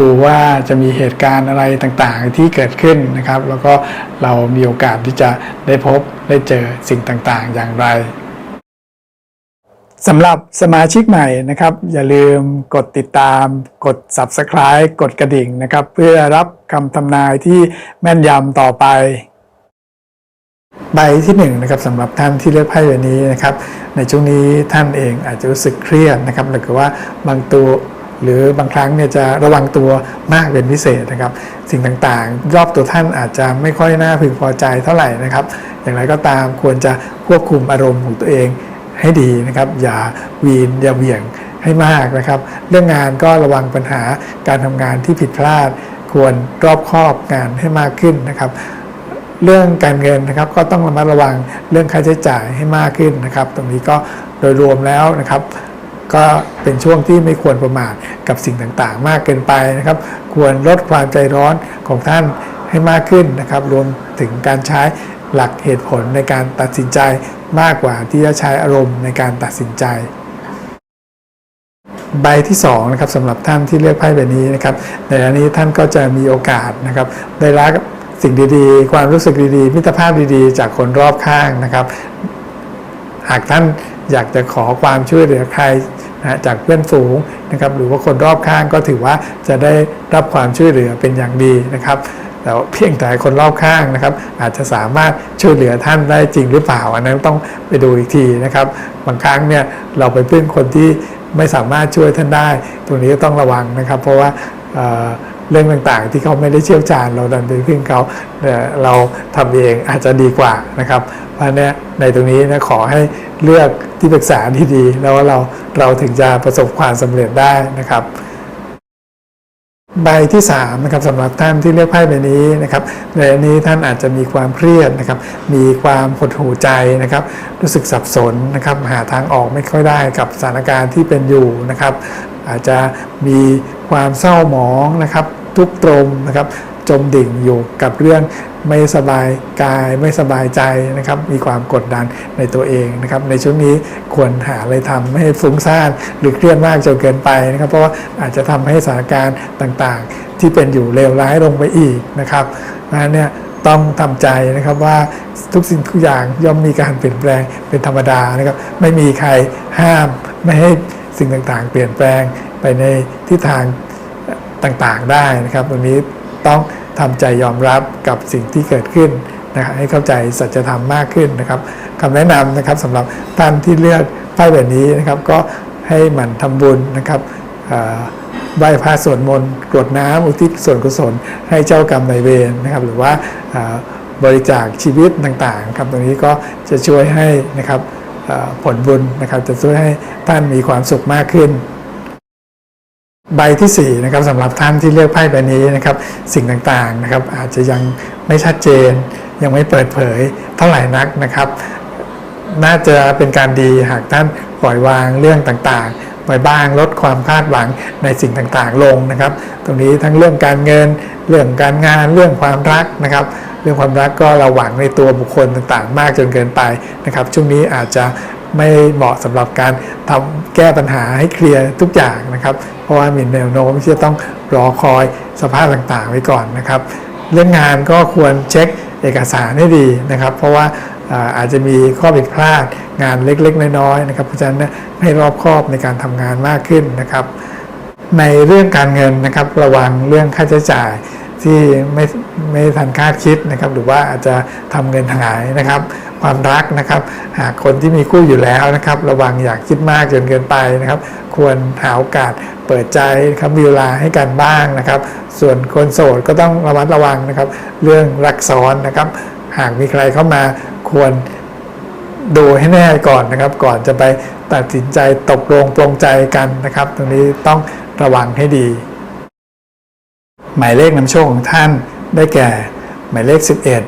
ดูว่าจะมีเหตุการณ์อะไรต่างๆ ที่เกิดขึ้นนะครับ แล้วก็เรามีโอกาสที่จะได้พบได้เจอสิ่งต่างๆ อย่างไรสำหรับสมาชิกใหม่นะครับ อย่าลืมกดติดตาม กด Subscribe กดกระดิ่งนะครับ เพื่อรับคำทำนายที่แม่นยำต่อไป ใบที่1นงนะครับสำหรับท่านที่เลือกไพ่ใบนี้นะครับ ในช่วงนี้ท่านเองอาจจะรู้สึกเครียดนะครับหรือว่าบางตัว หรือบางครั้งเนี่ยจะระวังตัวมากเป็นพิเศษนะครับ สิ่งต่างๆ รอบตัวท่านอาจจะไม่ค่อยน่าพึงพอใจเท่าไหร่นะครับ อย่างไรก็ตามควรจะควบคุมอารมณ์ของตัวเองให้ดีนะครับ อย่าวีนอย่าเบี่ยงให้มากนะครับ เรื่องงานก็ระวังปัญหาการทำงานที่ผิดพลาด ควรรอบคอบงานให้มากขึ้นนะครับเรื่องการเงินนะครับก็ต้องระมัดระวังเรื่องค่าใช้จ่ายให้มากขึ้นนะครับ ตรงนี้ก็โดยรวมแล้วนะครับ ก็เป็นช่วงที่ไม่ควรประมาทกับสิ่งต่างๆ มากเกินไปนะครับ ควรลดความใจร้อนของท่านให้มากขึ้นนะครับ รวมถึงการใช้หลักเหตุผลในการตัดสินใจมากกว่าที่จะใช้อารมณ์ในการตัดสินใจ ใบที่2นะครับสำหรับท่านที่เลือกไพ่ใบนี้นะครับ ในอันนี้ท่านก็จะมีโอกาสนะครับ ได้รับสิ่งดีๆ ความรู้สึกดีๆ มิตรภาพดีๆ จากคนรอบข้างนะครับ หากท่านอยากจะขอความช่วยเหลือใคร นะจากเพื่อนฝูงนะครับหรือว่าคนรอบข้างก็ถือว่าจะได้รับความช่วยเหลือเป็นอย่างดีนะครับแต่เพียงแต่คนรอบข้างนะครับ อาจจะสามารถช่วยเหลือท่านได้จริงหรือเปล่าอันนั้นต้องไปดูอีกทีนะครับ บางครั้งเนี่ยเราไปพึ่งคนที่ไม่สามารถช่วยท่านได้ ตรงนี้ต้องระวังนะครับ เพราะว่า เรื่องต่างๆ ที่เขาไม่ได้เชี่ยวชาญ เราดันไปพึ่งเขาเราทำเองอาจจะดีกว่านะครับเพราะนี้ในตรงนี้นะขอให้เลือกที่ปรึกษาที่ดี แล้วเราเราถึงจะประสบความสำเร็จได้นะครับใบที่3นะครับสำหรับท่านที่เลือกไพ่ใบนี้นะครับในอันนี้ท่านอาจจะมีความเครียดนะครับ มีความหดหู่ใจนะครับ รู้สึกสับสนนะครับ หาทางออกไม่ค่อยได้กับสถานการณ์ที่เป็นอยู่นะครับ อาจจะมีความเศร้าหมองนะครับ ทุกตรมนะครับจมดิ่งอยู่กับเรื่องไม่สบายกายไม่สบายใจนะครับ มีความกดดันในตัวเองนะครับ ในช่วงนี้ควรหาอะไรทำไม่ให้ฟุ้งซ่านหรือเครียดมากจนเกินไปนะครับ เพราะว่าอาจจะทำให้สถานการณ์ต่างๆ ที่เป็นอยู่เลวร้ายลงไปอีกนะครับนั้นเนี่ยต้องทำใจนะครับว่าทุกสิ่งทุกอย่างย่อมมีการเปลี่ยนแปลงเป็นธรรมดานะครับ ไม่มีใครห้ามไม่ให้สิ่งต่างๆ เปลี่ยนแปลงไปในทิศทาง ต่างๆได้นะครับตรงนี้ต้องทำใจยอมรับกับสิ่งที่เกิดขึ้นนะครับให้เข้าใจสัจธรรมมากขึ้นนะครับคำแนะนำนะครับสำหรับท่านที่เลือกไพ่แบบนี้นะครับ ก็ให้หมั่นทำบุญนะครับไหว้พระสวดมนต์กรวดน้ำอุทิศส่วนกุศล ให้เจ้ากรรมนายเวรนะครับ หรือว่าบริจาคชีวิตต่างๆครับตรงนี้ก็จะช่วยให้นะครับผลบุญนะครับ จะช่วยให้ท่านมีความสุขมากขึ้น ใบที่4นะครับสำหรับท่านที่เลือกไพ่ใบนี้นะครับสิ่งต่างๆนะครับอาจจะยังไม่ชัดเจน ยังไม่เปิดเผยเท่าไหร่นักนะครับ น่าจะเป็นการดีหากท่านปล่อยวางเรื่องต่างๆไว้บ้างลดความคาดหวังในสิ่งต่างๆลงนะครับ ตรงนี้ทั้งเรื่องการเงิน เรื่องการงานเรื่องความรักนะครับ เรื่องความรักก็เราหวังในตัวบุคคลต่างๆ มากจนเกินไปนะครับช่วงนี้อาจจะ ไม่เหมาะสำหรับการทำแก้ปัญหาให้เคลียร์ทุกอย่างนะครับ เพราะว่ามีแนวโน้มที่จะต้องรอคอยสภาพต่างๆไว้ก่อนนะครับ เรื่องงานก็ควรเช็คเอกสารให้ดีนะครับ เพราะว่าอาจจะมีข้อผิดพลาดงานเล็กๆ น้อยๆนะครับเพราะฉะนั้นให้รอบคอบในการทำงานมากขึ้นนะครับ ในเรื่องการเงินนะครับระวังเรื่องค่าใช้จ่าย ที่ไม่ไม่ทันคาดคิดนะครับหรือว่าอาจจะทำเงินหายนะครับ ความรักนะครับหากคนที่มีคู่อยู่แล้วนะครับ ระวังอยากคิดมากจนเกินไปนะครับ ควรหาโอกาสเปิดใจครับมีเวลาให้กันบ้างนะครับ ส่วนคนโสดก็ต้องระมัดระวังนะครับ เรื่องรักซ้อนนะครับ หากมีใครเข้ามาควรดูให้แน่ก่อนนะครับ ก่อนจะไปตัดสินใจตกลงปรงใจกันนะครับ ตรงนี้ต้องระวังให้ดี หมายเลขนำโชคของท่านได้แก่ หมายเลข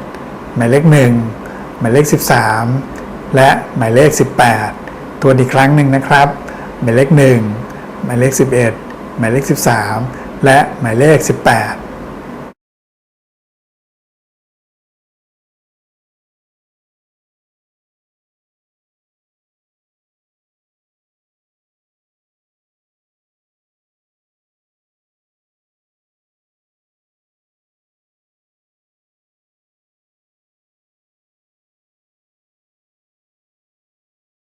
11 หมายเลข 1 หมายเลข 13 และหมายเลข 18 ตัวอีกครั้งหนึ่งนะครับ หมายเลข 1 หมายเลข 11 หมายเลข 13 และหมายเลข 18